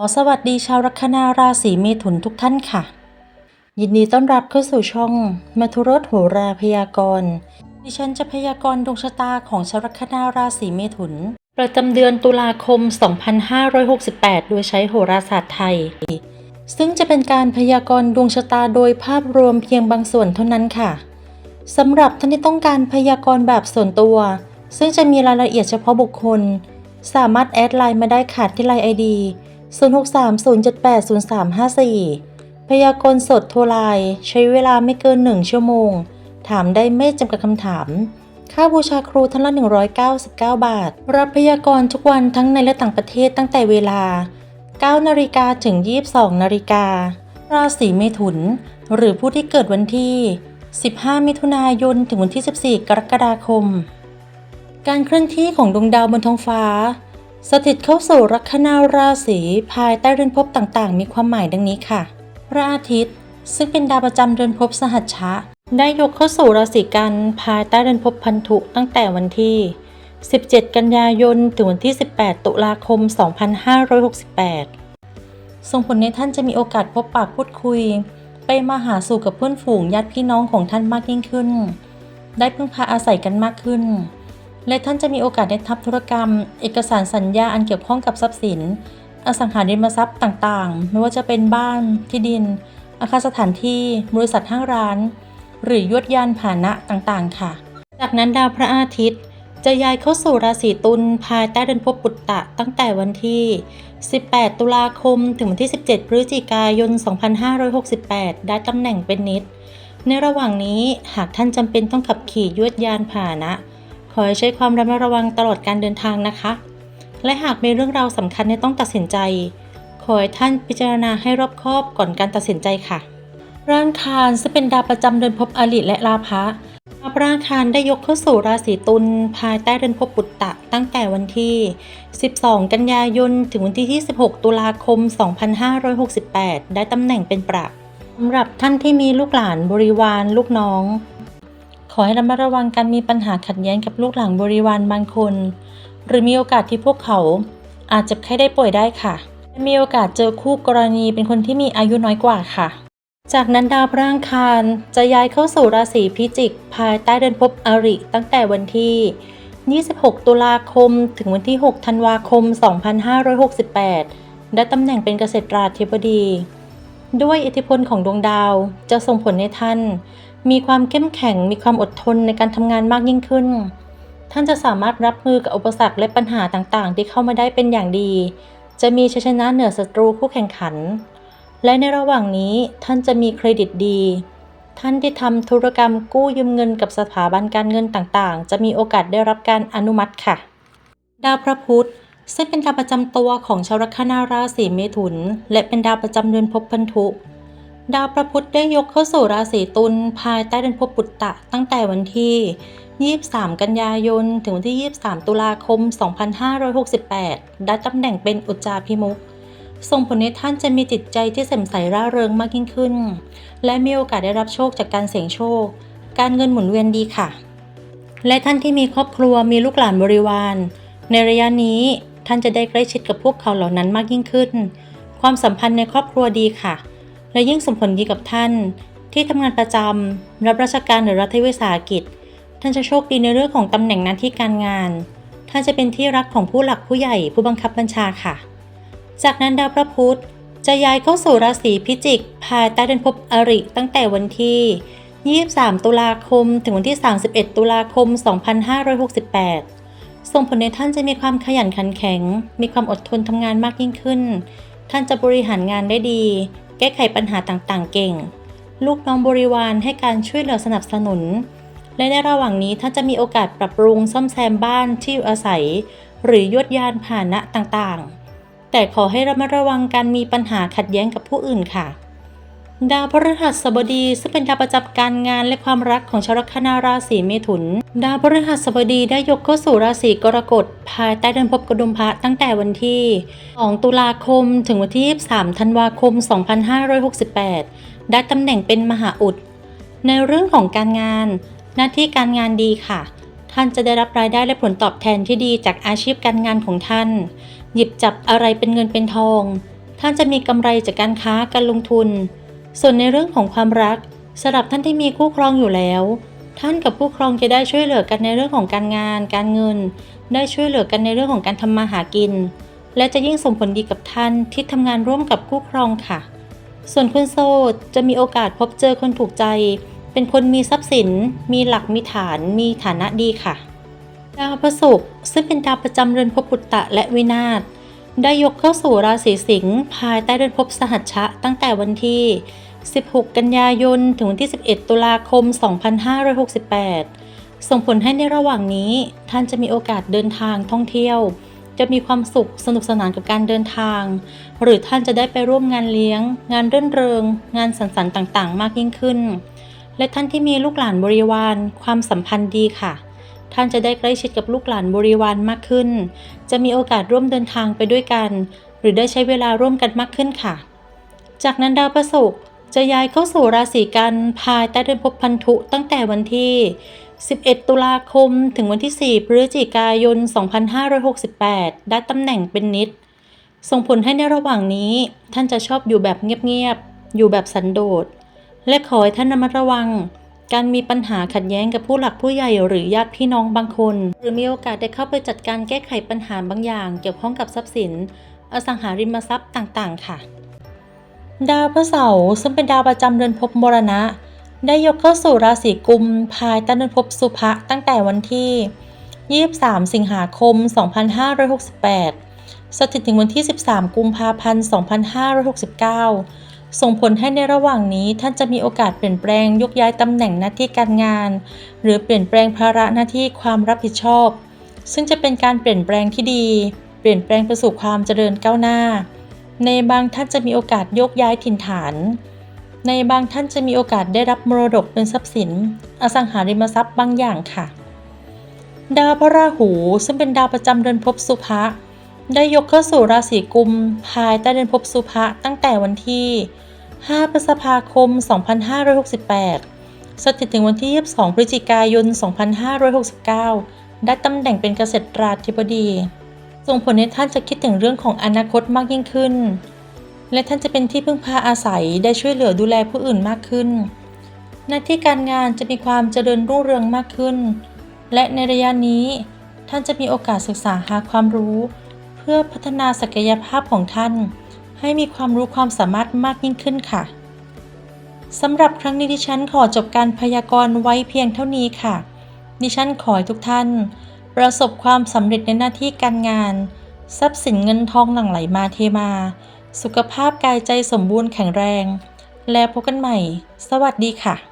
ขอสวัสดีชาวลัคนาราศีเมถุนทุกท่านค่ะ ยินดีต้อนรับเข้าสู่ช่องมัทุรสโหราพยากรณ์ดิฉันจะพยากรณ์ดวงชะตาของชาวลัคนาราศีเมถุน ประจำเดือนตุลาคม 2568 โดยใช้โหราศาสตร์ไทย ซึ่งจะเป็นการพยากรณ์ดวงชะตาโดยภาพรวมเพียงบางส่วนเท่านั้นค่ะสำหรับท่านที่ต้องการพยากรณ์แบบส่วนตัว ซึ่งจะมีรายละเอียดเฉพาะบุคคล สามารถแอดไลน์มาได้ค่ะที่ไลน์ ID 0630780354 พยากรณ์สดโทรไลน์ใช้เวลาไม่เกิน 1 ชั่วโมง ถามได้ไม่จำกัดคำถาม ค่าบูชาครูท่านละ 199 บาท รับพยากรณ์ทุกวันทั้งในและต่างประเทศตั้งแต่เวลา 9 นาฬิกาถึง 22 นาฬิกา ราศีเมถุน หรือผู้ที่เกิดวันที่ 15 มิถุนายน ถึงวันที่ 14 กรกฎาคม การเคลื่อนที่ของดวงดาวบนท้องฟ้า สถิตเข้าสู่ลัคนาราศีภายใต้เรือนภพต่างๆ มีความหมายดังนี้ค่ะ พระอาทิตย์ ซึ่งเป็นดาวประจำเรือนภพสหัชชะ ได้ยกเข้าสู่ราศีกันภายใต้เรือนภพพันธุตั้งแต่วันที่ 17 กันยายน ถึงวันที่ 18 ตุลาคม 2568 ส่งผลในท่านจะมีโอกาสพบปะพูดคุย ไปมาหาสู่กับเพื่อนฝูงญาติพี่น้องของท่านมากยิ่งขึ้น ได้พึ่งพาอาศัยกันมากขึ้น และท่านจะมีโอกาสได้ทับธุรกรรม เอกสารสัญญาอันเกี่ยวข้องกับทรัพย์สิน อสังหาริมทรัพย์ต่างๆ ไม่ว่าจะเป็นบ้านที่ดิน อาคารสถานที่ บริษัทห้างร้าน หรือยวดยานพานะต่างๆ ค่ะ จากนั้นดาวพระอาทิตย์ จะย้ายเข้าสู่ราศีตุลภายใต้เดือนภพปุตตะตั้งแต่วันที่ 18 ตุลาคมถึงวันที่ 17 พฤศจิกายน 2568 ได้ตำแหน่งเป็นนิดในระหว่างนี้หากท่านจำเป็นต้องขับขี่ยวดยานพาหนะ อให้ใช้ความระมัดระวังตลอดการเดินทางนะคะ และหากมีเรื่องราวสำคัญที่ต้องตัดสินใจ ขอให้ท่านพิจารณาให้รอบคอบก่อนการตัดสินใจค่ะ ร่างคารซึ่งเป็นดาวประจำเดือนภพอริและลาภะดาวพระอังคารได้ยกเข้าสู่ราศีตุลภายใต้เดือนภพปุตตะตั้งแต่วันที่ 12 กันยายน ถึงวันที่ 26 ตุลาคม 2568 ได้ตำแหน่งเป็นประสำหรับท่านที่มีลูกหลานบริวารลูกน้อง อให้ระมัดระวังการมีปัญหาขัดแย้งกับลูกหลานบริวารบางคน หรือมีโอกาสที่พวกเขาอาจเจ็บไข้ได้ป่วยได้ค่ะ มีโอกาสเจอคู่กรณีเป็นคนที่มีอายุน้อยกว่าค่ะ จากนั้นดาวพระอังคารจะย้ายเข้าสู่ราศีพิจิก ภายใต้เดือนภพอริตั้งแต่วันที่ 26 ตุลาคม ถึงวันที่ 6 ธันวาคม 2568 ได้ตำแหน่งเป็นเกษตราธิบดี ด้วยอิทธิพลของดวงดาวจะส่งผลให้ท่าน มีความเข้มแข็ง มีความอดทนในการทำงานมากยิ่งขึ้น ท่านจะสามารถรับมือกับอุปสรรคและปัญหาต่างๆ ที่เข้ามาได้เป็นอย่างดี จะมีชัยชนะเหนือศัตรูคู่แข่งขัน และในระหว่างนี้ท่านจะมีเครดิตดี ท่านที่ทำธุรกรรมกู้ยืมเงินกับสถาบันการเงินต่างๆ จะมีโอกาสได้รับการอนุมัติค่ะ ดาวพระพุธซึ่งเป็นดาวประจำตัวของชาวลัคนาราศีเมถุน และเป็นดาวประจำเดือนภพพันธุ ดาวพระพุธได้ยกเข้าสู่ราศีตุลภายใต้เดือนพปุตตะตั้งแต่วันที่ 23 กันยายน ถึงวันที่ 23 ตุลาคม 2568 ได้ตำแหน่งเป็นอุจจาพิมุขส่งผลให้ท่านจะมีจิตใจที่แจ่มใสร่าเริงมากยิ่งขึ้น และมีโอกาสได้รับโชคจากการเสี่ยงโชค การเงินหมุนเวียนดีค่ะ และท่านที่มีครอบครัวมีลูกหลานบริวาร ในระยะนี้ท่านจะได้ใกล้ชิดกับพวกเขาเหล่านั้นมากยิ่งขึ้น ความสัมพันธ์ในครอบครัวดีค่ะ และยิ่งส่งผลดีกับท่าน ที่ทำงานประจำรับราชการหรือรัฐวิสาหกิจ ท่านจะโชคดีในเรื่องของตำแหน่งหน้าที่การงาน ท่านจะเป็นที่รักของผู้หลักผู้ใหญ่ผู้บังคับบัญชาค่ะ จากนั้นดาวพระพุธจะย้ายเข้าสู่ราศีพิจิกภายใต้เดือนภพอริตั้งแต่วันที่ 23 ตุลาคม ถึงวันที่ 31 ตุลาคม 2568 ส่งผลในท่านจะมีความขยันขันแข็ง มีความอดทนทำงานมากยิ่งขึ้น ท่านจะบริหารงานได้ดี แก้ไขปัญหาต่างๆ เก่ง ลูกน้องบริวารให้การช่วยเหลือสนับสนุน และในระหว่างนี้ท่านจะมีโอกาสปรับปรุงซ่อมแซมบ้านที่อยู่อาศัย หรือยวดยานพาหนะต่างๆ แต่ขอให้ระมัดระวังการมีปัญหาขัดแย้งกับผู้อื่นค่ะ ดาวพฤหัสบดีซึ่งเป็นดาวประจำการงานและความรักของชาวลัคนาราศีเมถุน ดาวพฤหัสบดีได้ยกเข้าสู่ราศีกรกฎภายใต้เดือนภพกดุมพะตั้งแต่วันที่ 2 ตุลาคม ถึงวันที่ 23 ธันวาคม 2568 ได้ตำแหน่งเป็นมหาอุด ในเรื่องของการงาน หน้าที่การงานดีค่ะ ท่านจะได้รับรายได้และผลตอบแทนที่ดีจากอาชีพการงานของท่าน หยิบจับอะไรเป็นเงินเป็นทอง ท่านจะมีกำไรจากการค้าการลงทุน ส่วนในเรื่องของความรักสำหรับท่านที่มีคู่ครองอยู่แล้ว ท่านกับคู่ครองจะได้ช่วยเหลือกันในเรื่องของการงาน การเงิน ได้ช่วยเหลือกันในเรื่องของการทำมาหากิน และจะยิ่งส่งผลดีกับท่านที่ทำงานร่วมกับคู่ครองค่ะ ส่วนคนโสดจะมีโอกาสพบเจอคนถูกใจ เป็นคนมีทรัพย์สิน มีหลักมีฐาน มีฐานะดีค่ะดาวพระศุกร์ซึ่งเป็นดาวประจำเรือนภพปุตตะและวินาศได้ยกเข้าสู่ราศีสิงห์ภายใต้เรือนภพสหัชชะตั้งแต่วันที่ 16 กันยายน ถึงวันที่ 11 ตุลาคม 2568 ส่งผลให้ในระหว่างนี้ ท่านจะมีโอกาสเดินทางท่องเที่ยว จะมีความสุขสนุกสนานกับการเดินทาง หรือท่านจะได้ไปร่วมงานเลี้ยง งานเรื่นเริง งานสังสรรค์ต่างๆ มากยิ่งขึ้น และท่านที่มีลูกหลานบริวารความสัมพันธ์ดีค่ะท่านจะได้ใกล้ชิดกับลูกหลานบริวารมากขึ้น จะมีโอกาสร่วมเดินทางไปด้วยกัน หรือได้ใช้เวลาร่วมกันมากขึ้นค่ะ จากนั้นดาวพระศุกร์ จะย้ายเข้าสู่ราศีกันภายใต้เดือนภพพันธุตั้งแต่วันที่ 11 ตุลาคม ถึงวันที่ 4 พฤศจิกายน 2568 ได้ตำแหน่งเป็นนิด ส่งผลให้ในระหว่างนี้ ท่านจะชอบอยู่แบบเงียบๆ อยู่แบบสันโดษ และขอให้ท่านระมัดระวัง การมีปัญหาขัดแย้งกับผู้หลักผู้ใหญ่หรือญาติพี่น้องบางคน หรือมีโอกาสได้เข้าไปจัดการแก้ไขปัญหาบางอย่าง เกี่ยวข้องกับทรัพย์สิน อสังหาริมทรัพย์ต่างๆ ค่ะ ดาวพระเสาร์ซึ่งเป็นดาวประจำเรือนภพมรณะ ได้ยกเข้าสู่ราศีกุมภายใต้เรือนภพสุภะตั้งแต่วันที่ 23 สิงหาคม 2568 สถิตถึงวันที่ 13 กุมภาพันธ์ 2569 ส่งผลให้ในระหว่างนี้ท่านจะมีโอกาสเปลี่ยนแปลงยกย้ายตำแหน่งหน้าที่การงาน หรือเปลี่ยนแปลงภาระหน้าที่ความรับผิดชอบ ซึ่งจะเป็นการเปลี่ยนแปลงที่ดี เปลี่ยนแปลงไปสู่ความเจริญก้าวหน้า ในบางท่านจะมีโอกาสโยกย้ายถิ่นฐาน ในบางท่านจะมีโอกาสได้รับมรดกเป็นทรัพย์สิน อสังหาริมทรัพย์บางอย่างค่ะ ดาวพระราหูซึ่งเป็นดาวประจำเดือนภพสุภะได้ยกเข้าสู่ราศีกุม ภายใต้เดือนภพสุภะตั้งแต่วันที่ 5 พฤษภาคม 2568 สถิตถึงวันที่ 22 พฤศจิกายน 2569 ได้ตำแหน่งเป็นเกษตราธิบดี ส่งผลให้ท่านจะคิดถึงเรื่องของอนาคตมากยิ่งขึ้น และท่านจะเป็นที่พึ่งพาอาศัยได้ช่วยเหลือดูแลผู้อื่นมากขึ้น หน้าที่การงานจะมีความเจริญรุ่งเรืองมากขึ้น และในระยะนี้ ท่านจะมีโอกาสศึกษาหาความรู้ เพื่อพัฒนาศักยภาพของท่าน ให้มีความรู้ความสามารถมากยิ่งขึ้นค่ะสำหรับครั้งนี้ดิฉันขอจบการพยากรณ์ไว้เพียงเท่านี้ค่ะ ดิฉันขอให้ทุกท่าน ประสบความสำเร็จในหน้าที่การงาน ทรัพย์สินเงินทองหลั่งไหลมาเทมา สุขภาพกายใจสมบูรณ์แข็งแรง แล้วพบกันใหม่ สวัสดีค่ะ